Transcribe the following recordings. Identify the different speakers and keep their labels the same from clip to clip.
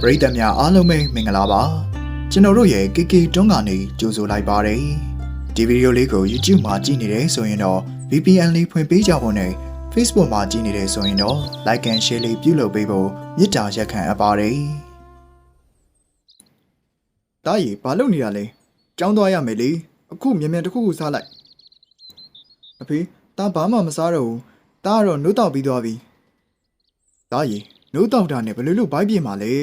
Speaker 1: ပရိသတ်များအားလုံးပဲမင်္ဂလာပါကျွန်တော်တို့ရဲ့ KK တွန်းကနေကြိုဆိုလိုက်ပါတယ်ဒီဗီဒီယိုလေးကို YouTube မှာကြည့်နေတယ်ဆိုရင်တော့ VPN လေးဖွင့်ပေးကြဖို့နဲ့ Facebook မှာကြည့်နေတယ်ဆိုရင်တော့ Like and Share လေးပြုလုပ်ပေးဖို့မေတ္တာရက်ခံအပ်ပါတယ်တားရီဘာလုပ်နေတာလဲကြောင်းသွားရမယ်လေအခုမြန်မြန်တစ်ခုခုစားလိုက်အဖေတားဘာမှမစားတော့ဘူးတားကတော့နှုတ်တောက်ပြီးသွားပြီတားရီ နှုတ်တောက်တာနဲ့ဘယ်လိုလုပ်ဘိုက်ပြေမှာလဲ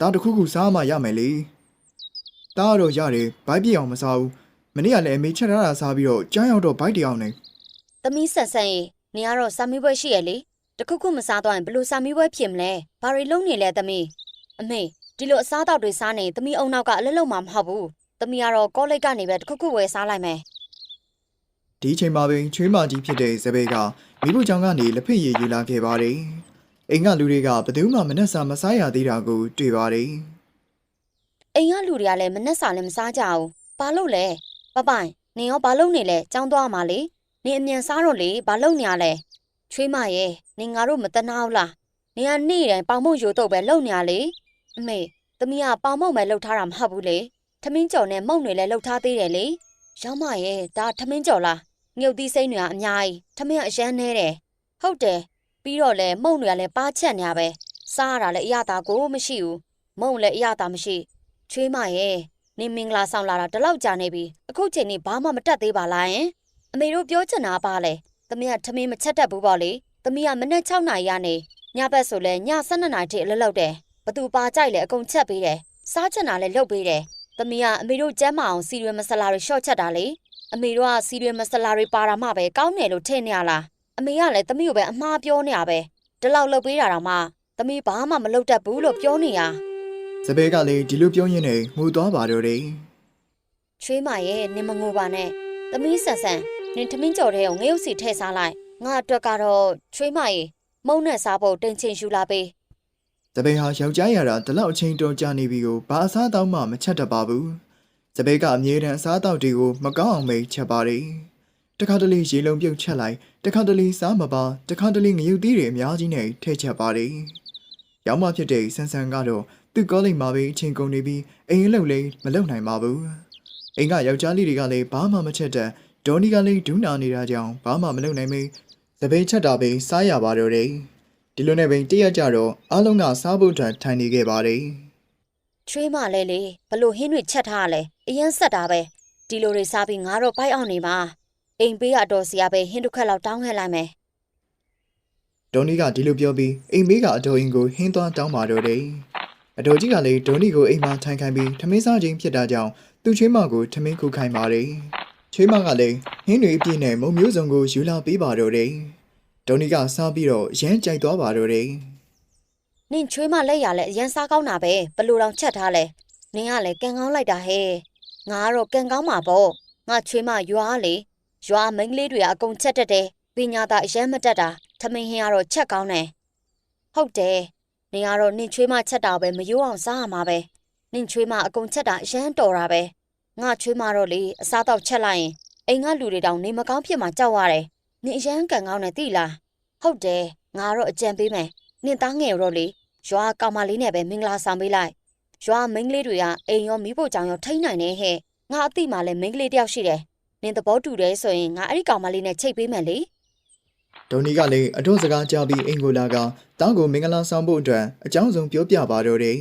Speaker 1: တားတစ်ခုခုစားမှရမယ်လေတားကတော့ရတယ်ဘိုက်ပြေအောင်မစားဘူးမနေ့ကလည်းအမေချက်ထားတာစားပြီးတော့ကြားရောက်တော့ဘိုက်တရားနဲ့။
Speaker 2: သမီးဆက်ဆန်ရေနေရတော့စာမေးပွဲရှိရလေ။တခုခုမစားတော့ရင်ဘလို့စာမေးပွဲဖြစ်မလဲ။ဘာတွေလုံးနေလဲသမီး။အမေဒီလိုအစားအသောက်တွေစားနေသမီးအုံနောက်ကအလက်လုံးမှမဟုတ်ဘူး။သမီးကတော့ကောလိပ်ကနေပဲတခုခုဝယ်စားလိုက်မယ်
Speaker 1: ဒီအချိန်မှာပင်ချွေးမကြီးဖြစ်တဲ့ဇဘေကမိဖို့ကြောင့်ကနေလက်ဖက်ရည်ယူလာခဲ့ပါတယ် အိမ်ကလူတွေကဘယ်သူမှမနှက်စာမစားရသေးတာကိုတွေ့ပါတယ်။
Speaker 2: အိမ်ကလူတွေကလည်းမနှက်စာလည်းမစားကြဘူး။ဘာလို့လဲ။ပပိုင်နင်ရောဘာလို့နေလဲ။ကြောင်းသွားမှာလေ။နင်အမြန်စားတော့လေဘာလို့နေရလဲ။ချွေးမရဲ့နင်ငါတို့မတနာဘူးလား။နင်ကနေ့တိုင်းပေါင်မုံရိုးတော့ပဲလုံနေရလေ။အမေသမီးကပေါင်မုံပဲလှုပ်ထားတာမဟုတ်ဘူးလေ။ထမင်းကြော်နဲ့မုံတွေလည်းလှုပ်ထားသေးတယ်လေ။ရောင်းမရဲ့ဒါထမင်းကြော်လား။ငုတ်သီးစိမ့်တွေကအများကြီးထမင်းကအရန်နေတယ်။ဟုတ်တယ်။ ပြီးတော့လဲမုံတွေကလည်းပါချက်နေရပဲ။စားရတာလည်းအရသာကိုမရှိဘူး။မုံလည်းအရသာမရှိ။ချွေးမရဲ့နင်မင်္ဂလာဆောင်လာတာတလောက်ကြာနေပြီအခုချိန်နေဘာမှမတက်သေးပါလားယင်အမေတို့ပြောချင်တာပါလေသမီးကထမင်းမချက်တတ်ဘူးပေါ့လေသမီးကမနေ့6နာရီကနေညဘက်ဆိုလဲည12နာရီထိအလုပ်လုပ်တယ်ဘသူပါကြိုက်လဲအကုန်ချက်ပေးတယ်စားချင်တာလဲလုပ်ပေးတယ်သမီးကအမေတို့ကျမ်းမအောင်စီရွေမဆလာတွေရှော့ချက်တာလေအမေတို့ကစီရွေမဆလာတွေပါတာမှပဲကောင်းတယ်လို့ထင်နေရလား အမေကလည်းသမီးကိုပဲအမှားပြောနေရပဲဒီလောက်လုပ်ပေးတာတော့မှသမီးဘာမှမလုပ်တတ်ဘူးလို့ပြောနေရ
Speaker 1: ဇဘေကလည်းဒီလိုပြောရင်းနဲ့ငိုသွားပါတော့တယ်
Speaker 2: ချွေးမရဲ့နင်မငိုပါနဲ့သမီးဆန်ဆန်နင်ထမင်းကြော်တဲ့ကိုငရုတ်စီထည့်စားလိုက်ငါအတွက်ကတော့ချွေးမရဲ့မုံနဲ့စားဖို့တင်ချင်ယူလာပေး
Speaker 1: ဇဘေဟာယောက်ျားရတာဒီလောက်အချိန်တော်ကြာနေပြီကိုဘာအစားတောင်းမှမချက်တတ်ပါဘူးဇဘေကအမြဲတမ်းအစားတောက်တွေကိုမကောင်းအောင်ပဲချက်ပါတယ် တခါတလေရေလုံးပြုတ်ချက်လိုက်တခါတလေစားမပါတခါတလေငရုတ်သီးတွေအများကြီးနဲ့ထည့်ချက်ပါတယ်ရောက်မှဖြစ်တဲ့ဆန်ဆန်ကတော့သူ့ကောလိပ်မှာပဲအချိန်ကုန်နေပြီးအိမ်အလုပ်လေးမလုပ်နိုင်ပါဘူးအိမ်ကယောက်ျားလေးတွေကလည်းဘာမှမချက်တတ်ဒေါ်နီကလည်းဒူးနာနေတာကြောင့်ဘာမှမလုပ်နိုင်မေးဇဘေချက်တာပဲစားရပါတော့တယ်ဒီလိုနဲ့ပင်တရက်ကြတော့အားလုံးကစားဖို့အတွက်ထိုင်နေခဲ့ပါတယ်
Speaker 2: ချွေးမလဲလေဘလို့ဟင်းတွေချက်ထားရလဲအရင်ဆက်တာပဲဒီလိုတွေစားပြီးငါတော့ပိုက်အောင်နေပါ အိမ်ပေးရတော့စီရပဲဟင်းတစ်ခက်လောက်တောင်းခဲ့လိုက်မယ်။
Speaker 1: ဒေါ်နီကဒီလိုပြောပြီးအိမ်မေးကအတော်ရင်ကိုဟင်းသွားတောင်းပါတော့တယ်။အတော်ကြီးကလည်းဒေါ်နီကိုအိမ်မှာထိုင်ခိုင်းပြီးထမင်းစားခြင်းဖြစ်တာကြောင့်သူ့ချွေးမကိုထမင်းခုခိုင်းပါတယ်။ချွေးမကလည်းဟင်းတွေအပြည့်နဲ့မုံမျိုးစုံကိုယူလာပေးပါတော့တယ်။ဒေါ်နီကစားပြီးတော့ရမ်းကြိုက်သွားပါတော့တယ်
Speaker 2: နင်ချွေးမလက်ရလဲအရင်စားကောင်းတာပဲဘလို့တောင်ချက်ထားလဲနင်ကလည်းကန်ကောင်းလိုက်တာဟဲ့ငါကတော့ကန်ကောင်းမှာပေါ့ငါချွေးမရွာလေ ရွာမိန်းကလေးတွေကအကုန်ချက်တတ်တယ်ပညာသားအရင်မတက်တာထမင်းဟင်းကတော့ချက်ကောင်းတယ်ဟုတ်တယ်နင်ကတော့နင်ချွေးမချက်တာပဲမယိုးအောင်စားရမှာပဲနင်ချွေးမအကုန်ချက်တာအရင်တော်တာပဲငါချွေးမတော့လေအစားတော့ချက်လိုက်ရင်အိမ်ကလူတွေတောင်နေမကောင်းဖြစ်မှာကြောက်ရတယ်နင်အရင်ကန်ကောင်းတယ်သိလားဟုတ်တယ်ငါတော့အကြံပေးမယ်နင်သားငယ်တော့လေရွာကောင်မလေးနဲ့ပဲမင်္ဂလာဆောင်ပေးလိုက်ရွာမိန်းကလေးတွေကအိမ်ရောမိဖို့ကြောင်ရောထိန်းနိုင်နေဟဲ့ငါအတိမှလည်းမိန်းကလေးတယောက်ရှိတယ် နင်သဘောတူတယ်ဆိုရင်ငါအဲ့ဒီကောင်မလေးနဲ့ချိတ်ပေးမယ်လေ။
Speaker 1: ဒေါ်နီကလည်းအတော့စကားကြားပြီးအိမ်ကိုလာကတောင်းကိုမင်္ဂလာဆောင်ဖို့အတွက်အကြောင်းစုံပြောပြပါတော့တယ်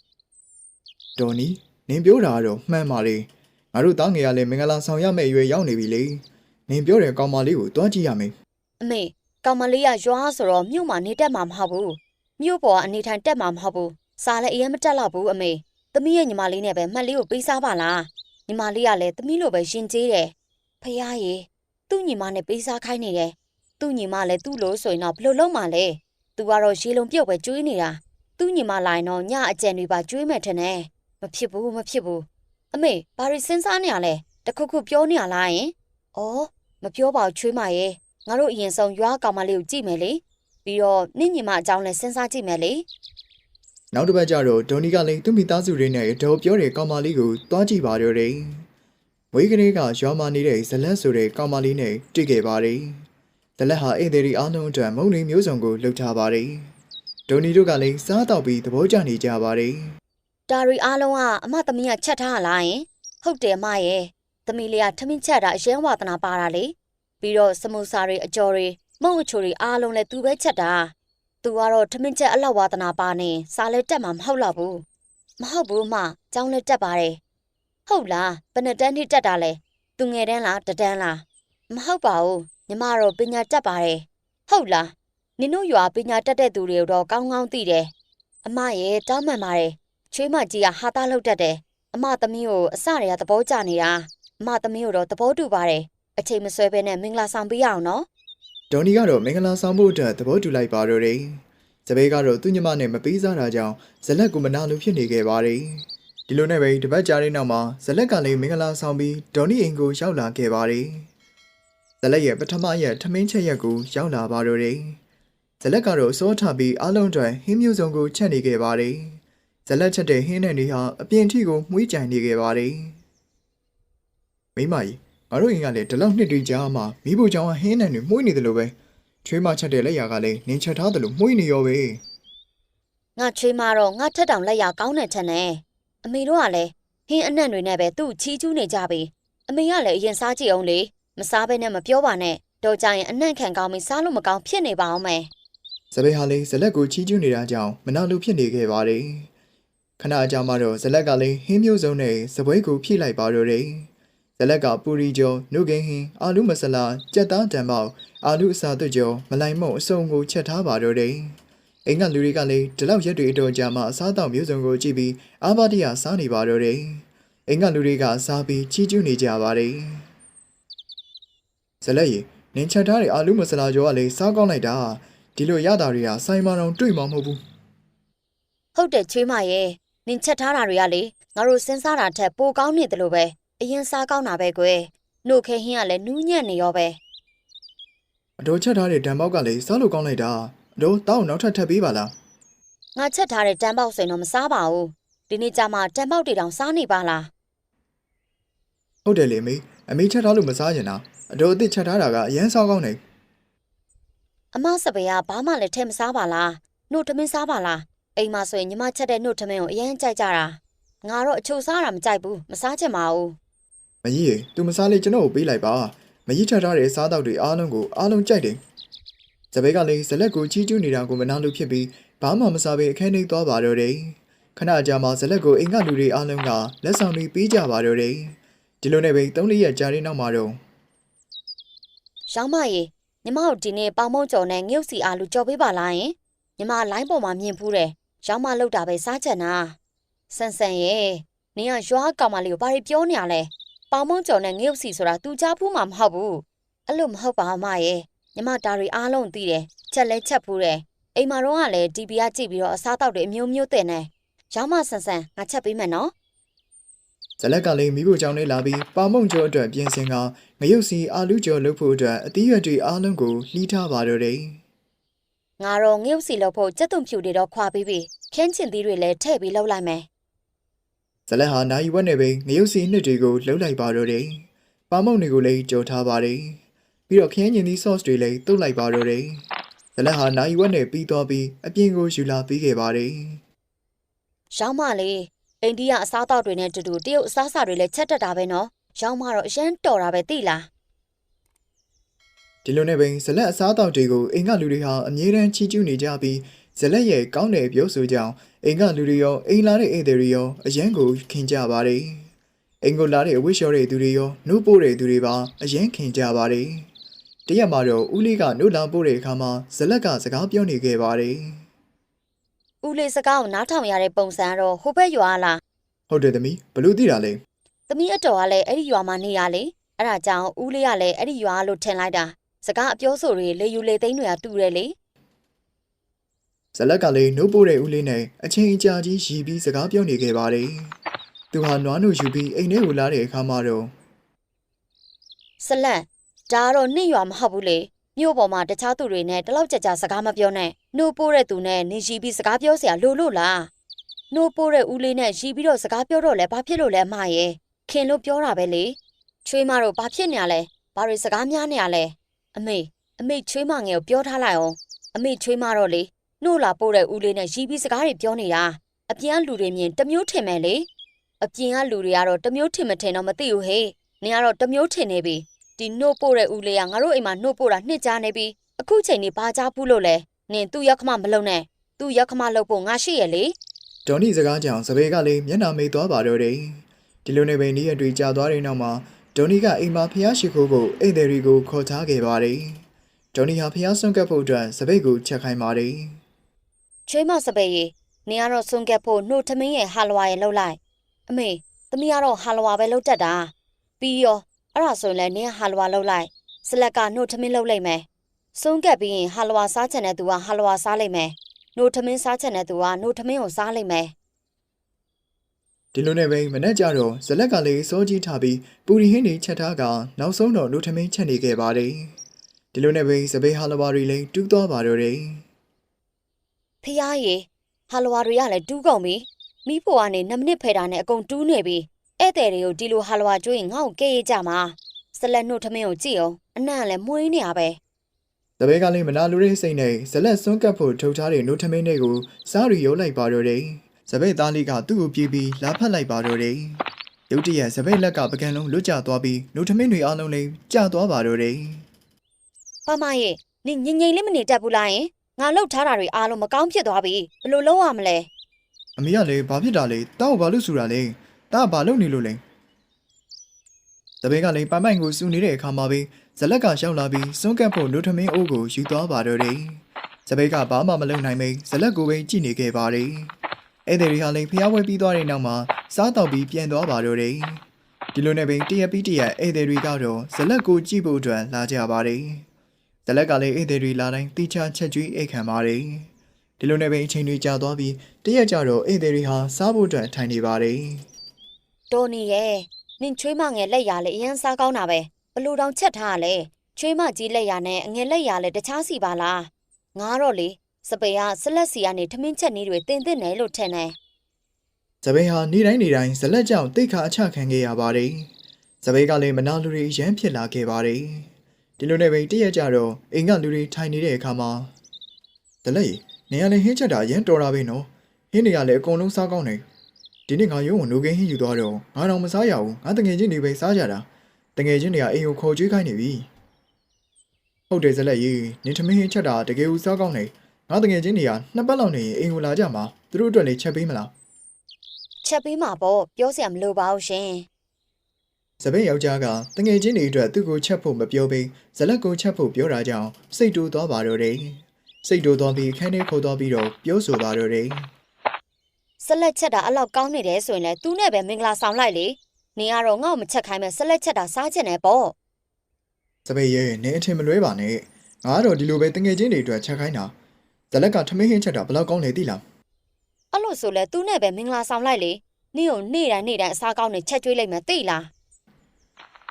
Speaker 1: ။ဒေါ်နီနင်ပြောတာကတော့မှန်ပါလေ။ငါတို့တောင်းငယ်ကလည်းမင်္ဂလာဆောင်ရမယ့်အရွယ်ရောက်နေပြီလေ။နင်ပြောတဲ့ကောင်မလေးကိုတွားကြည့်ရမယ်
Speaker 2: အမေကောင်မလေးကရွာဆိုတော့မြို့မှာနေတက်မှာမဟုတ်ဘူးမြို့ပေါ်ကအနေထိုင်တက်မှာမဟုတ်ဘူးစားလည်းအရင်မတက်တော့ဘူးအမေသမီးရဲ့ညီမလေးနဲ့ပဲမှတ်လေးကိုပေးစားပါလား ညီမလေးကလည်းသမီးလိုပဲရှင်ကျေးတယ်ဖះရေသူ့ညီမနဲ့ပေးစားခိုင်းနေတယ်သူ့ညီမလည်းသူ့လိုဆိုရင်တော့ဘယ်လိုလုပ်မှာလဲသူကတော့ရေလုံးပြုတ်ပဲကျွေးနေတာသူ့ညီမလာရင်တော့ညအကြံတွေပါကျွေးမယ်ထင်တယ်မဖြစ်ဘူးမဖြစ်ဘူးအမေဘာရီစဉ်းစားနေရလဲတခုခုပြောနေရလားယင်ဩမပြောပါဘူးချွေးမရဲ့ငါတို့အရင်ဆုံးရွာကောင်မလေးကိုကြည့်မယ်လေပြီးတော့နင့်ညီမအကြောင်းလည်းစဉ်းစားကြည့်မယ်လေ။
Speaker 1: နောက်တစ်ပတ်ကျတော့ဒေါ်နီကလည်းသူ့မိသားစုတွေနဲ့ဒေါ်ပြောတဲ့ကောင်မလေးကိုတွားကြည့်ပါတော့တယ်။ဝေးကလေးကရွာမှာနေတဲ့ဇလက်ဆိုတဲ့ကောင်မလေးနဲ့တွေ့ခဲ့ပါတယ်။ဇလက်ဟာအိမ်သည်တွေအားလုံးအတွက်မုံနေမျိုးစုံကိုလှုပ်ထားပါတယ်။ဒေါ်နီတို့ကလည်းစားတော့ပြီးသဘောကျနေကြပါတယ်
Speaker 2: ဒါရီအားလုံးကအမသမီးကချက်ထားလားယင်ဟုတ်တယ်အမရဲ့သမီးလေးကထမင်းချက်တာအရင်ဝါသနာပါတာလေပြီးတော့စမူစာတွေအကျော်တွေမုံအချိုတွေအားလုံးလည်းသူပဲချက်တာ သူကတော့ထမင်းချက်အလောက်ဝါသနာပါနေစားလဲတက်မှာမဟုတ်တော့ဘူးမဟုတ်ဘူးအမကျောင်းလဲတက်ပါတယ်ဟုတ်လားဘယ်နှစ်တန်းထိတက်တာလဲသူငယ်တန်းလားတတန်းလားမဟုတ်ပါဘူးညီမတော့ပညာတက်ပါတယ်ဟုတ်လားနင်တို့ရွာပညာတက်တဲ့သူတွေတော့ကောင်းကောင်းသိတယ်အမရဲ့တောင်းမှန်ပါတယ်ချွေးမကြီးကဟာသားလောက်တတ်တယ်။အမသမီးကိုအစတွေကသဘောကျနေတာ။အမသမီးကိုတော့သဘောတူပါတယ်။အချိန်မဆွဲဘဲနဲ့မင်္ဂလာဆောင်ပေးရအောင်နော်
Speaker 1: ဒေါ်နီကတော့မင်္ဂလာဆောင်ဖို့အတွက်သဘောတူလိုက်ပါတော့တယ်စပယ်ကတော့သူ့ညီမနဲ့မပေးစားတာကြောင့်ဇလက်ကိုမနာလိုဖြစ်နေခဲ့ပါတယ်ဒီလိုနဲ့ပဲတပတ်ကြာတဲ့နောက်မှာဇလက်ကလည်းမင်္ဂလာဆောင်ပြီးဒေါ်နီအိမ်ကိုရောက်လာခဲ့ပါတယ်ဇလက်ရဲ့ပထမရက်ထမင်းချက်ရက်ကိုရောက်လာပါတော့တယ်ဇလက်ကတော့စောထပြီးအားလုံးအတွက်ဟင်းမျိုးစုံကိုချက်နေခဲ့ပါတယ်ဇလက်ချက်တဲ့ဟင်းနဲ့နေဟာအပြင်ထိကိုမှုေးကြိုင်နေခဲ့ပါတယ်မိမကြီး ငါတို့အိမ်ကလည်းဒီလောက်နှစ်တွေကြာမှမိဖို့ကြောင့်ဟင်းနဲ့တွေမှုေးနေတယ်လို့ပဲချွေးမချက်တဲ့လက်ရာကလည်းနင်းချက်ထားတယ်လို့မှုေးနေရောပဲ။
Speaker 2: ငါချွေးမတော့ငါထက်တောင်လက်ရကောင်းနေထက်နဲ့။အမေတို့ကလည်းဟင်းအနံ့တွေနဲ့ပဲသူ့ချီးကျူးနေကြပြီ။အမေကလည်းအရင်စားကြည့်အောင်လေ။မစားဘဲနဲ့မပြောပါနဲ့။တော့ကြရင်အနံ့ခံကောင်းပြီးစားလို့မကောင်းဖြစ်နေပါအောင်မယ်
Speaker 1: ဇပယ်ဟာလည်းဇလက်ကိုချီးကျူးနေတာကြောင့်မနာလိုဖြစ်နေခဲ့ပါတယ်ခဏအကြာမှတော့ဇလက်ကလည်းဟင်းမျိုးစုံနဲ့စပွဲကိုဖြည့်လိုက်ပါတော့တယ် ဇလက်ကပူရီကျော်နုကင်းဟင်းအာလူမဆလာကြက်သားတံပေါက်အာလူအစာသွတ်ကျော်မလိုက်မုံအစုံကိုချက်ထားပါတော့တယ်အိမ်ကလူတွေကလည်းဒီလောက်ရက်တွေအတော်ကြာမှအစားတောက်မျိုးစုံကိုကြည့်ပြီးအာဘတိယစားနေပါတော့တယ်အိမ်ကလူတွေကစားပြီးချီးကျူးနေကြပါတယ်ဇလက်ရီနင်းချက်ထားတဲ့အာလူမဆလာကျော်ကလည်းစားကောင်းလိုက်တာဒီလိုရတာတွေကဆိုင်မာတော်တွေ့မှာမဟုတ်ဘူး။
Speaker 2: ဟုတ်တယ်ချွေးမရဲ့။နင်ချက်ထားတာတွေကလေငါတို့စဉ်းစားတာထက်ပိုကောင်းနေတယ်လို့ပဲ။ အရင်စားကောင်းတာပဲကွယ်။နှုတ်ခဲဟင်းကလည်းနူးညံ့နေရောပဲ။
Speaker 1: အတော်ချက်ထားတဲ့ဓာတ်ပေါက်ကလည်းစားလို့ကောင်းလိုက်တာအတော်တောင်းနောက်ထပ်ထပ်ပေးပါလား
Speaker 2: ငါချက်ထားတဲ့တန်ပေါက်ဆိုရင်တော့မစားပါဘူးဒီနေ့ကျမှတန်ပေါက်တွေတောင်စားနေပါလား
Speaker 1: ဟုတ်တယ်လေမေအမေချက်ထားလို့မစားကျင်တာအတော်အစ်စ်ချက်ထားတာကအရန်စားကောင်းနေ
Speaker 2: အမစပယ်ကဘာမှလည်းထဲမစားပါလားနှုတ်ထမင်းစားပါလားအိမ်မှာဆိုရင်ညီမချက်တဲ့နှုတ်ထမင်းကိုအရင်ကြိုက်ကြတာငါတော့အချိုစားတာမကြိုက်ဘူးမစားချင်ပါဘူး
Speaker 1: မကြီးရေ तू မစားလေကျွန်တော်ကိုပေးလိုက်ပါမကြီးချက်ထားတဲ့စားတောက်တွေအားလုံးကိုအားလုံးကြိုက်တယ်ဇပယ်ကလည်းဇလက်ကိုချီးကျူးနေတာကိုမနာလို့ဖြစ်ပြီးဘာမှမစားဘဲအခန်းထဲသွားပါတော့တယ်ခဏကြာမှဇလက်ကိုအိမ်ကလူတွေအားလုံးကလက်ဆောင်တွေပေးကြပါတော့တယ်ဒီလိုနဲ့ပဲ၃လေးရက်ကြာတဲ့နောက်မှာတော့
Speaker 2: ရောင်းမရေညီမတို့ဒီနေ့ပေါင်မုံကြော်နဲ့ငရုတ်စီအာလူကြော်ပေးပါလားယင်ညီမလိုင်းပေါ်မှာမြင်ဖူးတယ်ရောင်းမလောက်တာပဲစားချင်တာဆန်ဆန်ရေနင်ကရွာကောင်မလေးကိုဘာတွေပြောနေရလဲ ပေါင်မုံကြော်နဲ့ငရုတ်စီဆိုတာ तू ကြားဖူးမှာမဟုတ်ဘူးအဲ့လိုမဟုတ်ပါအမရေညီမဒါတွေအားလုံးသိတယ်ချက်လဲချက်ဖူးတယ်အိမ်မှာတော့ကလည်း DB ကကြည့်ပြီးတော့အစားတောက်တွေအမျိုးမျိုးတင်နေရောင်းမဆန်ဆန်ငါချက်ပေးမယ်နော်
Speaker 1: ဇလက်ကလည်းမိဖို့ကြောင့်လေးလာပြီးပါမုံကျော်အတွက်ပြင်ဆင်ကငရုတ်စီအာလူကျော်လုပ်ဖို့အတွက်အသီးရွက်တွေအားလုံးကိုလှီးထားပါတော့တယ်
Speaker 2: ငါတော့ငရုတ်စီလောက်ဖို့စက်သွန်ဖြူတွေတော့ခွာပြီးပြီခင်းချင်သီးတွေလည်းထည့်ပြီးလောက်လိုက်မယ်
Speaker 1: ဇလက်ဟာနိုင်ဝက်နဲ့ပဲငရုတ်စီနှစ်တွေကိုလှုပ်လိုက်ပါတော့တယ်ပါမုံတွေကိုလည်းကြော်ထားပါတယ်ပြီးတော့ခရမ်းညင်သီး sauce တွေလည်းတုပ်လိုက်ပါတော့တယ်ဇလက်ဟာနိုင်ဝက်နဲ့ပြီးသွားပြီးအပြင်ကိုယူလာပေးခဲ့ပါတယ်
Speaker 2: ရောင်းမလေးအိန္ဒိယအစားအသောက်တွေနဲ့တူတူတရုတ်အစားအစာတွေလည်းချက်တက်တာပဲနော်ရောင်းမတော့အရန်တော်တာပဲသိလား
Speaker 1: ဒီလိုနဲ့ပဲဇလက်အစားအသောက်တွေကိုအိမ်ကလူတွေဟာအမြဲတမ်းချီးကျူးနေကြပြီး ဇလက်ရဲ့ကောင်းတဲ့ပြောဆိုကြောင့်အိမ်ကလူတွေရောအိမ်လာတဲ့ဧည့်သည်တွေရောအရန်ကိုခင်ကြပါတယ်အိမ်ကိုလာတဲ့အဝိရှော်တဲ့သူတွေရောနှုတ်ပို့တဲ့သူတွေပါအရန်ခင်ကြပါတယ်တရက်မှာတော့ဦးလေးကနှုတ်လာပို့တဲ့အခါမှာဇလက်ကစကားပြောနေခဲ့ပါတယ်
Speaker 2: ဦးလေးစကားကိုနားထောင်ရတဲ့ပုံစံကတော့ဟိုဘက်ရွာလား
Speaker 1: ဟုတ်တယ်သမီးဘလို့သိတာလဲ
Speaker 2: သမီးအတော်ကလည်းအဲ့ဒီရွာမှာနေရလေအဲ့ဒါကြောင့်ဦးလေးကလည်းအဲ့ဒီရွာလို့ထင်လိုက်တာစကားအပြောဆိုတွေလေယူလေသိန်းတွေကတူတယ်လေ
Speaker 1: ဇလက်ကလည်းနှုတ်ပို့တဲ့ဦးလေးနဲ့အချိန်အကြာကြီးရီပြီးစကားပြောနေခဲ့ပါတယ်သူဟာနွားနို့ယူပြီးအိမ်ထဲကိုလာတဲ့အခါမှာတော့
Speaker 2: ဆလန့်ဒါကတော့နှစ်ရွာမဟုတ်ဘူးလေမြို့ပေါ်မှာတခြားသူတွေနဲ့တလောက်ကြကြစကားမပြောနဲ့နှိုးပိုးတဲ့သူနဲ့နေရှိပြီးစကားပြောเสียလို့လို့လားနှိုးပိုးတဲ့ဦးလေးနဲ့ရှိပြီးတော့စကားပြောတော့လဲဘာဖြစ်လို့လဲအမရဲ့ခင်လို့ပြောတာပဲလေချွေးမတို့ဘာဖြစ်နေရလဲဘာတွေစကားများနေရလဲအမေအမေချွေးမငယ်ကိုပြောထားလိုက်အောင်အမေချွေးမတော့လေ နှို့လာပို့တဲ့ဦးလေးနဲ့ရီးပြီးစကားတွေပြောနေတာအပြင်ကလူတွေမြင်တစ်မျိုးထင်မယ်လေအပြင်ကလူတွေကတော့တစ်မျိုးထင်မထင်တော့မသိဘူးဟေ့နင်ကတော့တစ်မျိုးထင်နေပြီဒီနှို့ပို့တဲ့ဦးလေးကငါတို့အိမ်မှာနှို့ပို့တာနှစ်ကြားနေပြီအခုချိန်နေဘာကြားဘူးလို့လဲနင်သူ့ရက်ခမမလုံနဲ့သူ့ရက်ခမလုံဖို့ငါရှိရဲ့လေ
Speaker 1: ဒေါ်နီစကားကြောင့်စပယ်ကလည်းမျက်နှာမိတ်သွားပါတော့တယ်ဒီလိုနဲ့ပဲနေ့ရက်တွေကြာသွားတဲ့နောက်မှာဒေါ်နီကအိမ်မှာဖျားရှိခိုးဖို့အိမ်သည်တွေကိုခေါ်ထားခဲ့ပါတယ်ဒေါ်နီဟာဖျားဆွန့်ကပ်ဖို့အတွက်စပယ်ကိုချက်ခိုင်းပါတယ်
Speaker 2: ချွေးမစပယ်ရီနင်ကတော့စွန်ကက်ဖို့နှုတ်ထမင်းရဲ့ဟာလဝါရဲ့လှုပ်လိုက်အမေသမီးကတော့ဟာလဝါပဲလှုပ်တတ်တာပြီးရောအဲ့ဒါဆိုရင်လည်းနင်ကဟာလဝါလှုပ်လိုက်စလက်ကနှုတ်ထမင်းလှုပ်လိုက်မယ်စွန်ကက်ပြီးရင်ဟာလဝါစားချင်တဲ့သူကဟာလဝါစားလိုက်မယ်နှုတ်ထမင်းစားချင်တဲ့သူကနှုတ်ထမင်းကိုစားလိုက်မယ်
Speaker 1: ဒီလိုနဲ့ပဲမနေ့ကျတော့ဇလက်ကလေးစောကြီးထားပြီးပူရီဟင်းတွေချက်ထားကနောက်ဆုံးတော့လူထမင်းချက်နေခဲ့ပါတယ်ဒီလိုနဲ့ပဲစပယ်ဟာလဘာတွေလည်းတူးသွားပါတော့တယ်
Speaker 2: ဖះရေဟာလဝါတွေကလည်းတူးကုန်ပြီမိဖို့ကနေ2မိနစ်ဖယ်တာနဲ့အကုန်တူးနေပြီဧည့်သည်တွေကိုဒီလိုဟာလဝါကျွေးရင်ငါ့ကိုကဲရကြမှာစလက်နှုတ်ထမင်းကိုကြည့်အောင်အနံ့ကလည်းမွေးနေရပဲ
Speaker 1: စပယ်ကလေးမနာလူရင်းစိတ်နဲ့ဇလက်ဆွန့်ကပ်ဖို့ထုတ်ထားတဲ့လူထမင်းတွေကိုစားရီရုပ်လိုက်ပါတော့တယ်စပယ်သားလေးကသူ့ကိုပြေးပြီးလာဖက်လိုက်ပါတော့တယ်ရုတ်တရက်စပယ်လက်ကပကံလုံးလွတ်ကျသွားပြီးလူထမင်းတွေအားလုံးလည်းကျသွားပါတော့တယ်
Speaker 2: ပါမရဲ့နင်ငိမ့်ငိမ့်လေးမနေတတ်ဘူးလားယင် ငါလှုပ်ထားတာတွေအားလုံးမကောင်းဖြစ်သွားပြီဘယ်လိုလုပ်ရမလဲ
Speaker 1: အမေကလည်းဘာဖြစ်တာလဲတောက်ဘာလို့ဆူတာလဲတာဘာလို့နေလို့လဲတပည့်ကလည်းပိုင်ပိုင်ကိုစူနေတဲ့အခါမှာပဲဇလက်ကရောက်လာပြီးစွန့်ကပ်ဖို့လူထမင်းအိုးကိုယူသွားပါတော့တယ်ဇပိတ်ကဘာမှမလုပ်နိုင်မိဇလက်ကိုပဲကြည့်နေခဲ့ပါတယ်အဲ့ဒီရီဟာလည်းဖျားဝဲပြီးသွားတဲ့နောက်မှာစားတော့ပြီးပြန်သွားပါတော့တယ်ဒီလိုနဲ့ပဲတရက်ပြီးတရက်အဲ့ဒီရီကတော့ဇလက်ကိုကြည့်ဖို့အတွက်လာကြပါတယ် ဇလက်ကလည်းအဲ့ဒီရီလာတိုင်းတိချချက်ကျွေးအိတ်ခံပါတယ်ဒီလိုနဲ့ပဲအချိန်တွေကြာသွားပြီးတရက်ကြတော့ဧည့်သည်တွေဟာစားဖို့အတွက်ထိုင်နေပါတယ်
Speaker 2: ဒေါ်နီရဲ့နင်ချွေးမငယ်လက်ရလေအရင်စားကောင်းတာပဲဘလို့တောင်ချက်ထားရလဲချွေးမကြီးလက်ရနဲ့အငယ်လက်ရလဲတခြားစီပါလားငါတော့လေစပယ်ကဆက်လက်စီကနေထမင်းချက်နည်းတွေတင်တင်နေလို့ထင်တယ်။
Speaker 1: ဇပိန်ဟာနေ့တိုင်းနေ့တိုင်းဇလက်ကြောင့်တိတ်ခါအချခံခဲ့ရပါတယ်။ဇပိန်ကလည်းမနာလူတွေရမ်းဖြစ်လာခဲ့ပါတယ်။ ဒီလိုနဲ့ပဲတရက်ကြတော့အိမ်ကလူတွေထိုင်နေတဲ့အခါမှာဒလက်နေရလည်းဟင်းချက်တာရမ်းတော်တာပဲနော်။ဟင်းတွေကလည်းအကုန်လုံးစားကောင်းတယ်။ဒီနေ့ငါရုံးကိုနိုကင်းဟင်းယူသွားတော့ငါတော့မစားရဘူး။ငါတငယ်ချင်းတွေပဲစားကြတာ။တငယ်ချင်းတွေကအိမ်ကိုခေါ်ကြွေးခိုင်းနေပြီ။ဟုတ်တယ်ဇလက်ကြီးနေထမင်းဟင်းချက်တာတကယ်ဦးစားကောင်းတယ်။ငါတငယ်ချင်းတွေကနှစ်ပတ်လောက်နေရင်အိမ်ကိုလာကြမှာသူတို့အတွက်လည်းချက်ပေးမလား
Speaker 2: ချက်ပေးမှာပေါ့ပြောစရာမလိုပါဘူးရှင်။
Speaker 1: စပင်းယောက်ျားကတငယ်ချင်းတွေအတွက်သူ့ကိုချက်ဖို့မပြောဘဲဇလက်ကိုချက်ဖို့ပြောတာကြောင့်စိတ်တိုးသွားပါတော့တယ်။စိတ်တိုးသွားပြီးခန်းထဲခေါ်သွားပြီးတော့ပြောဆိုပါတော့တယ်
Speaker 2: ဆက်လက်ချက်တာအဲ့လောက်ကောင်းနေတယ်ဆိုရင်လည်းသူနဲ့ပဲမင်္ဂလာဆောင်လိုက်လေနင်ကတော့ငါ့ကိုမချက်ခိုင်းမဲ့ဆက်လက်ချက်တာစားချင်တယ်ပေါ့။
Speaker 1: စပင်းရဲ့နင်းအထင်မလွဲပါနဲ့။ငါကတော့ဒီလိုပဲတငယ်ချင်းတွေအတွက်ချက်ခိုင်းတာ။ဇလက်ကထမင်းဟင်းချက်တာဘယ်လောက်ကောင်းလဲသိလား
Speaker 2: အဲ့လိုဆိုလဲသူနဲ့ပဲမင်္ဂလာဆောင်လိုက်လေနင့်ကိုနေ့တိုင်းနေ့တိုင်းအစားကောင်းနေချက်ကျွေးလိုက်မယ်သိလား။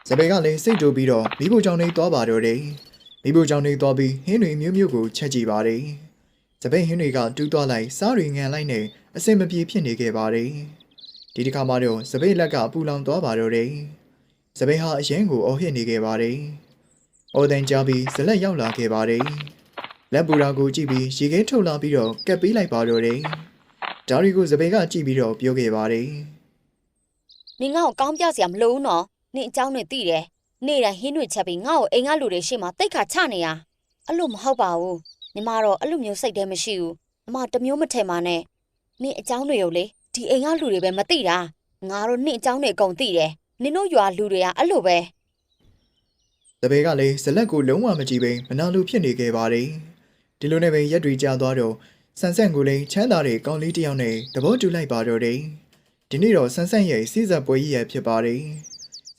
Speaker 1: စပင်းကလည်းစိတ်တိုးပြီးတော့မိဖို့ကြောင့်နေသွားပါတော့တယ်။မိဖို့ကြောင့်နေသွားပြီးဟင်းတွေမျိုးမျိုးကိုချက်ကြည့်ပါတယ်။စပင်းဟင်းတွေကတူးသွားလိုက်စားတွေငံလိုက်နဲ့အစင်မပြေဖြစ်နေခဲ့ပါတယ်။ဒီတစ်ခါမှတော့စပင်းလက်ကပူလောင်သွားပါတော့တယ်။စပင်းဟာအရင်ကိုအော်ဟစ်နေခဲ့ပါတယ်။အော်တန်ကြပြီးဇလက်ရောက်လာခဲ့ပါတယ်။လက်ပူရာကိုကြည့်ပြီးရေခဲထုတ်လာပြီးတော့ကက်ပေးလိုက်ပါတော့တယ်။ဒါရီကိုစပင်းကကြည့်ပြီးတော့ပြောခဲ့ပါတယ်
Speaker 2: နင်ငါ့ကိုကောင်းပြစရာမလိုဘူးနော် နင့်အကြောင်းတွေသိတယ်နေ့တိုင်းဟင်းတွေချက်ပြီးငါ့ကိုအိမ်ကလူတွေရှေ့မှာတိတ်ခါချနေရအဲ့လိုမဟုတ်ပါဘူးညီမတော့အဲ့လိုမျိုးစိတ်တည်းမရှိဘူးအမတမျိုးမထင်ပါနဲ့နင့်အကြောင်းတွေကိုလေဒီအိမ်ကလူတွေပဲမသိတာငါတို့နင့်အကြောင်းတွေအကုန်သိတယ်နင်တို့ရွာလူတွေကအဲ့လိုပဲ
Speaker 1: တပည့်ကလည်းဇလက်ကိုလုံးဝမကြည့်ဘဲမနာလိုဖြစ်နေခဲ့ပါတယ်ဒီလိုနဲ့ပဲရက်တွေကြာသွားတော့ဆန်ဆန့်ကိုလည်းချမ်းသာတဲ့ကောင်းလေးတစ်ယောက်နဲ့သဘောတူလိုက်ပါတော့တယ်ဒီနေ့တော့ဆန်ဆန့်ရဲ့စီးစပ်ပွဲကြီးရဖြစ်ပါတယ်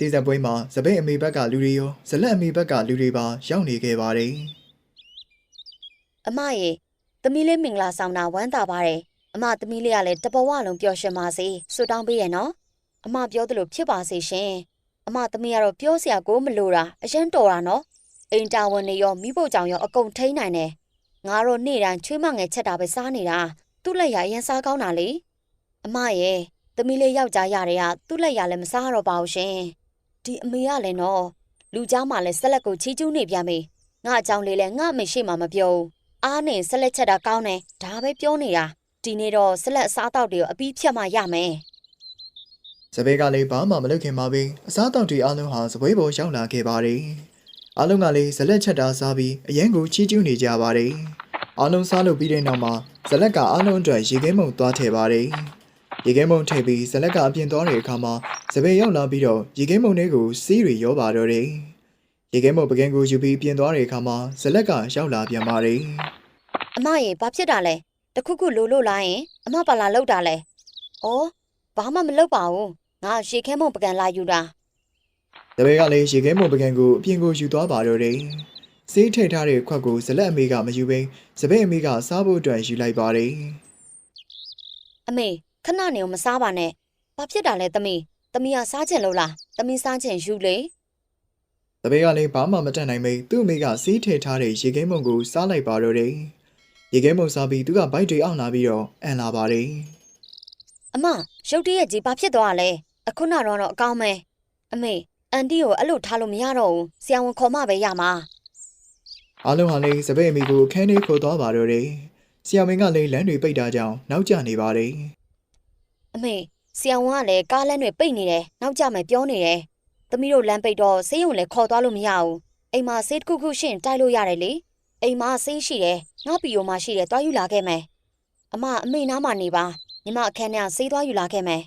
Speaker 1: စီးစပ်ပွဲမှာစပင်းအမေဘက်ကလူတွေရောဇလက်အမေဘက်ကလူတွေပါရောက်နေခဲ့ပါတယ်။
Speaker 2: အမရေသမီးလေးမင်္ဂလာဆောင်တာဝမ်းသာပါတယ်အမသမီးလေးကလည်းတဘဝလုံးပျော်ရွှင်ပါစေဆုတောင်းပေးရနော်အမပြောသလိုဖြစ်ပါစေရှင်အမသမီးကတော့ပြောစရာကိုမလိုတာအရင်တော်တာနော်အိမ်တာဝန်တွေရောမိဖို့ကြောင့်ရောအကုန်ထိန်းနိုင်တယ်ငါတို့နေ့တိုင်းချွေးမငယ်ချက်တာပဲစားနေတာသူ့လက်ရအရင်စားကောင်းတာလေအမရေသမီးလေးယောက်ျားရတဲ့ကသူ့လက်ရလည်းမစားတော့ပါဘူးရှင် ဒီအမေကလည်းနော်လူเจ้าမှလည်းဆက်လက်ကိုချီးကျူးနေပြန်ပြီငါအကြောင်းလေးလည်းငါအမေရှိမှမပြောဘူး အားနဲ့ဆက်လက်ချက်တာကောင်းတယ်ဒါပဲပြောနေတာဒီနေ့တော့ဆက်လက်အစားတောက်တွေကိုအပြီးဖြတ်မှရမယ်
Speaker 1: စပယ်ကလည်းဘာမှမလုပ်ခင်မှာပဲအစားတောက်တွေအားလုံးဟာစပွဲပေါ်ရောက်လာခဲ့ပါတယ်အားလုံးကလည်းဇလက်ချက်တာစားပြီးအရန်ကိုချီးကျူးနေကြပါတယ်အားလုံးစားလို့ပြီးတဲ့နောက်မှာဇလက်ကအားလုံးအတွက်ရေခဲမုံသွားထည့်ပါတယ် ရေခဲမုံထည့်ပြီးဇလက်ကအပြင်သွားတဲ့အခါမှာစပယ်ရောက်လာပြီးတော့ရေခဲမုံတွေကိုစီးရီရောပါတော့တယ်ရေခဲမုံပကံကိုယူပြီးပြင်သွားတဲ့အခါမှာဇလက်ကရောက်လာပြန်ပါတယ်
Speaker 2: အမရေဘာဖြစ်တာလဲတခုခုလိုလို့လားယင်အမပါလာလောက်တာလဲဩဘာမှမလုပ်ပါဘူးငါရေခဲမုံပကံလာယူတာ
Speaker 1: တပည့်ကလည်းရေခဲမုံပကံကိုအပြင်ကိုယူသွားပါတော့တယ်။စေးထည့်ထားတဲ့ခွက်ကိုဇလက်အမေကမယူဘဲစပည့်အမေကစားဖို့အတွက်ယူလိုက်ပါတယ်
Speaker 2: အမေ ခဏနေအောင်မစားပါနဲ့ဘာဖြစ်တာလဲသမီးသမီးကစားချင်လို့လားသမီးစားချင်ယူလေ။
Speaker 1: တပည့်ကလည်းဘာမှမတတ်နိုင်ပဲသူ့အမေကစေးထည့်ထားတဲ့ရေခဲမုံကိုစားလိုက်ပါတော့တယ်။ရေခဲမုံစားပြီးသူကဘိုက်တွေအောင်လာပြီးတော့အန်လာပါတယ်
Speaker 2: အမရုတ်တရက်ကြီးဘာဖြစ်သွားတာလဲအခုနောက်တော့တော့အကောင်းမဲအမေအန်တီကိုအဲ့လိုထားလို့မရတော့ဘူးဆရာဝန်ခေါ်မှပဲရမှာ။
Speaker 1: အားလုံးဟာလည်းစပည့်အမေကိုအခန်းထဲခေါ်သွားပါတော့တယ်။ဆီယမင်းကလည်းလမ်းတွေပိတ်တာကြောင့်နောက်ကျနေပါတယ်
Speaker 2: အမေဆရာဝန်ကလည်းကားလမ်းတွေပိတ်နေတယ်နောက်ကျမယ်ပြောနေတယ်သမီးတို့လမ်းပိတ်တော့ဆေးရုံလည်းခေါ်သွားလို့မရဘူးအိမ်မှာဆေးတစ်ခုခုရှင်းတိုက်လို့ရတယ်လေအိမ်မှာဆေးရှိတယ်ငါပီယိုမှာရှိတယ်တွားယူလာခဲ့မယ်အမအမေနားမှာနေပါညီမအခန်းထဲကဆေးသွားယူလာခဲ့မယ်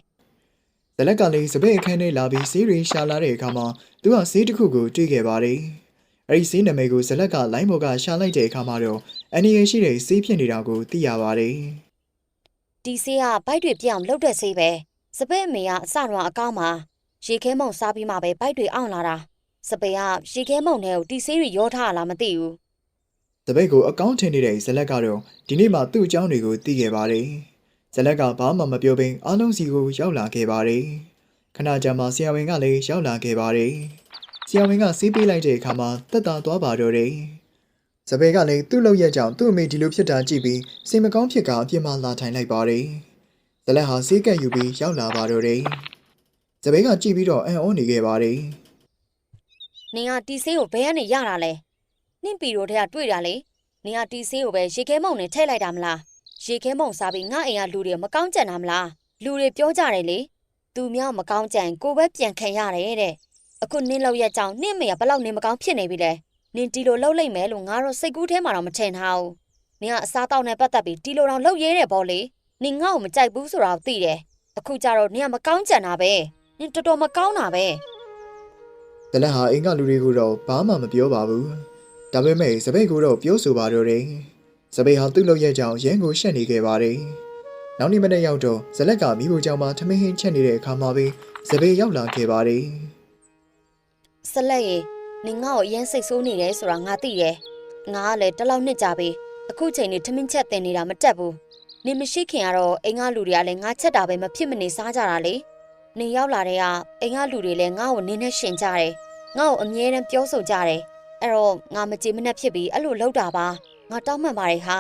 Speaker 2: ။
Speaker 1: ဇလက်ကလည်းစပည့်အခန်းထဲလာပြီးဆေးတွေရှာလာတဲ့အခါမှာသူကဆေးတစ်ခုကိုတွေ့ခဲ့ပါတယ်။အဲဒီဆေးနာမည်ကိုဇလက်ကလိုင်းဘော်ကရှာလိုက်တဲ့အခါမှာတော့အန်နီရရှိတဲ့ဆေးဖြစ်နေတာကိုသိရပါတယ်။
Speaker 2: ဒီဆေးကဘိုက်တွေပြအောင်လှုပ်တဲ့ဆေးပဲစပယ်အမေကအစတော့အကောင်းမှာရေခဲမုံစားပြီးမှပဲဘိုက်တွေအောင်လာတာစပယ်ကရေခဲမုံနဲ့ကိုတီဆေးတွေရောထားရလားမသိဘူး။
Speaker 1: တပိတ်ကိုအကောင့်ထင်နေတဲ့ဇလက်ကတော့ဒီနေ့မှသူ့အကြောင်းတွေကိုသိခဲ့ပါတယ်။ဇလက်ကဘာမှမပြောဘဲအားလုံးစီကိုရောက်လာခဲ့ပါတယ်။ခဏကြာမှဆရာဝန်ကလည်းရောက်လာခဲ့ပါတယ်။ဆရာဝန်ကဆေးပေးလိုက်တဲ့အခါမှာတက်တာသွားပါတော့တယ်။ ဇပယ်ကလည်းသူ့လောက်ရက်ကြောင့်သူ့အမေဒီလိုဖြစ်တာကြည့်ပြီးစိတ်မကောင်းဖြစ်ကအပြစ်မှလာထိုင်လိုက်ပါတယ်။ဇလက်ဟာဆေးကပ်ယူပြီးရောက်လာပါတော့တယ်။ဇပယ်ကကြည့်ပြီးတော့အံ့ဩနေခဲ့ပါတယ်။
Speaker 2: နင်ကတီဆေးကိုဘယ်ကနေရတာလဲနင့်ပီရိုထဲကတွေ့တာလေနင်ကတီဆေးကိုပဲရေခဲမုံနဲ့ထည့်လိုက်တာမလားရေခဲမုံစားပြီးငါအိမ်ကလူတွေမကောင်းကြံတာမလားလူတွေပြောကြတယ်လေသူများမကောင်းကြံကိုပဲပြန်ခံရတယ်တဲ့အခုနင့်လောက်ရက်ကြောင့်နင့်မေကဘလောက်နင်မကောင်းဖြစ်နေပြီလဲ နင်တီလိုလှုပ်လိုက်မယ်လို့ငါတော့စိတ်ကူးထဲမှာတော့မထင်ထားဘူးနင်ကအစားတောက်နဲ့ပတ်သက်ပြီးတီလိုတော့လှုပ်ရဲတယ်ဗောလေနင်ငါ့ကိုမကြိုက်ဘူးဆိုတာကိုသိတယ်အခုကျတော့နင်ကမကောင်းကြံတာပဲနင်တော်တော်မကောင်းတာပဲ။
Speaker 1: တလက်ဟာအိမ်ကလူတွေကိုတော့ဘာမှမပြောပါဘူး။ဒါပေမဲ့စပိတ်ကိုတော့ပြောဆိုပါတော့တယ်။စပိတ်ဟာသူ့လောက်ရဲ့ကြောင်ရန်ကိုရှက်နေခဲ့ပါတယ်။နောက်နေ့မနေ့ရောက်တော့ဇလက်ကမိဖို့ကြောင်မှာထမင်းဟင်းချက်နေတဲ့အခါမှာပဲစပိတ်ရောက်လာခဲ့ပါတယ်
Speaker 2: ဆက်လက်ရေ နင်ငါ့ကိုအရင်စိတ်ဆိုးနေတယ်ဆိုတာငါသိတယ်ငါကလည်းတစ်လောက်နှစ်ကြာပြီအခုချိန်နေထမင်းချက်တင်နေတာမတက်ဘူးနင်မရှိခင်ကတော့အိမ်ကလူတွေကလည်းငါချက်တာပဲမဖြစ်မနေစားကြတာလေနင်ရောက်လာတဲ့ကအိမ်ကလူတွေလည်းငါ့ကိုနင်းနဲ့ရှင်ကြတယ်ငါ့ကိုအမြဲတမ်းပြောဆိုကြတယ်အဲ့တော့ငါမကြည်မနှက်ဖြစ်ပြီးအဲ့လိုလောက်တာပါငါတောင်းမှန်ပါတယ်ဟာ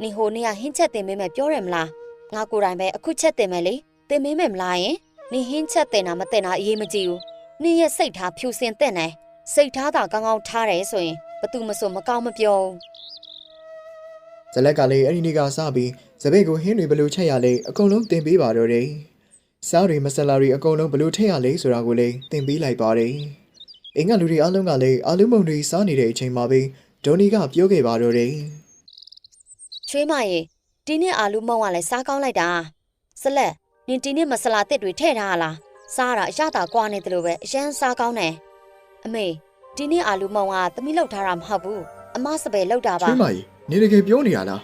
Speaker 2: နင်ဟိုနေ့ကဟင်းချက်တင်ပေးမယ်ပြောတယ်မလားငါကိုယ်တိုင်ပဲအခုချက်တင်မယ်လေတင်ပေးမယ်မလားယင်နင်ဟင်းချက်တင်တာမတင်တာအရေးမကြီးဘူးနင်ရဲ့စိတ်ထားဖြူစင်တဲ့တယ် စိတ်ထားတာကောင်းကောင်းထားတယ်ဆိုရင်ဘသူမဆိုမကောင်းမပြောဘူး။
Speaker 1: ဇလက်ကလည်းအဲ့ဒီနေ့ကစပြီးစပိတ်ကိုဟင်းတွေဘယ်လိုချက်ရလဲအကုန်လုံးသင်ပေးပါတော့တယ်။စားတွေမဆလာတွေအကုန်လုံးဘယ်လိုထည့်ရလဲဆိုတာကိုလည်းသင်ပေးလိုက်ပါတယ်။အိမ်ကလူတွေအားလုံးကလည်းအာလူမုံတွေစားနေတဲ့အချိန်မှာပဲဒေါ်နီကပြောခဲ့ပါတော့တယ်။
Speaker 2: ချွေးမရေဒီနေ့အာလူမုံကလည်းစားကောင်းလိုက်တာဆက်လက်နင်ဒီနေ့မဆလာတစ်တွေထည့်ထားရလားစားတာအရတာကွာနေတယ်လို့ပဲအရန်စားကောင်းတယ် အမေဒီနေ့အာလူမုံကသမီးလောက်ထားတာမဟုတ်ဘူးအမစပယ်လောက်တာပါ
Speaker 1: ချွေးမကြီးနေတကယ်ပြောနေရလား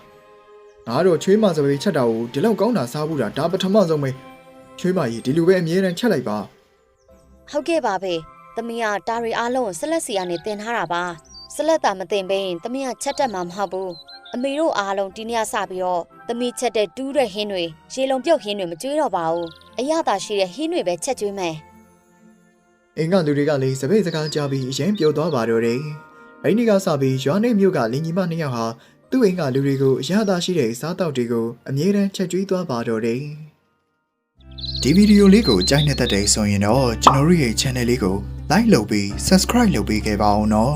Speaker 1: ငါတော့ချွေးမစပယ်ချက်တာကိုဒီလောက်ကောင်းတာစားဘူးတာဒါပထမဆုံးပဲချွေးမကြီးဒီလိုပဲအမြဲတမ်းချက်လိုက်ပါ
Speaker 2: ဟုတ်ကဲ့ပါပဲသမီးကတာရီအားလုံးကိုဆက်လက်စီကနေတင်ထားတာပါဆက်လက်တာမတင်ဘဲရင်သမီးကချက်တက်မှာမဟုတ်ဘူးအမေတို့အားလုံးဒီနေ့ကစပြီးတော့သမီးချက်တဲ့တူးတဲ့ဟင်းတွေရေလုံးပြုတ်ဟင်းတွေမကျွေးတော့ပါဘူးအရသာရှိတဲ့ဟင်းတွေပဲချက်ကျွေးမယ်
Speaker 1: အိမ်ကလူတွေကလည်းစပယ်စကားကြားပြီးအရင်ပြောသွားပါတော့တယ်အဲ့ဒီကစပြီးရွာနေမြို့ကလင်ကြီးမနှစ်ယောက်ဟာသူ့အိမ်ကလူတွေကိုအရသာရှိတဲ့စားတောက်တွေကိုအမြဲတမ်းချက်ကျွေးသွားပါတော့တယ်ဒီဗီဒီယိုလေးကိုကြိုက်နေတဲ့တဲ့ဆိုရင်တော့ကျွန်တော်တို့ရဲ့ channel လေးကို like လုပ်ပြီး subscribe လုပ်ပေးခဲ့ပါအောင်နော်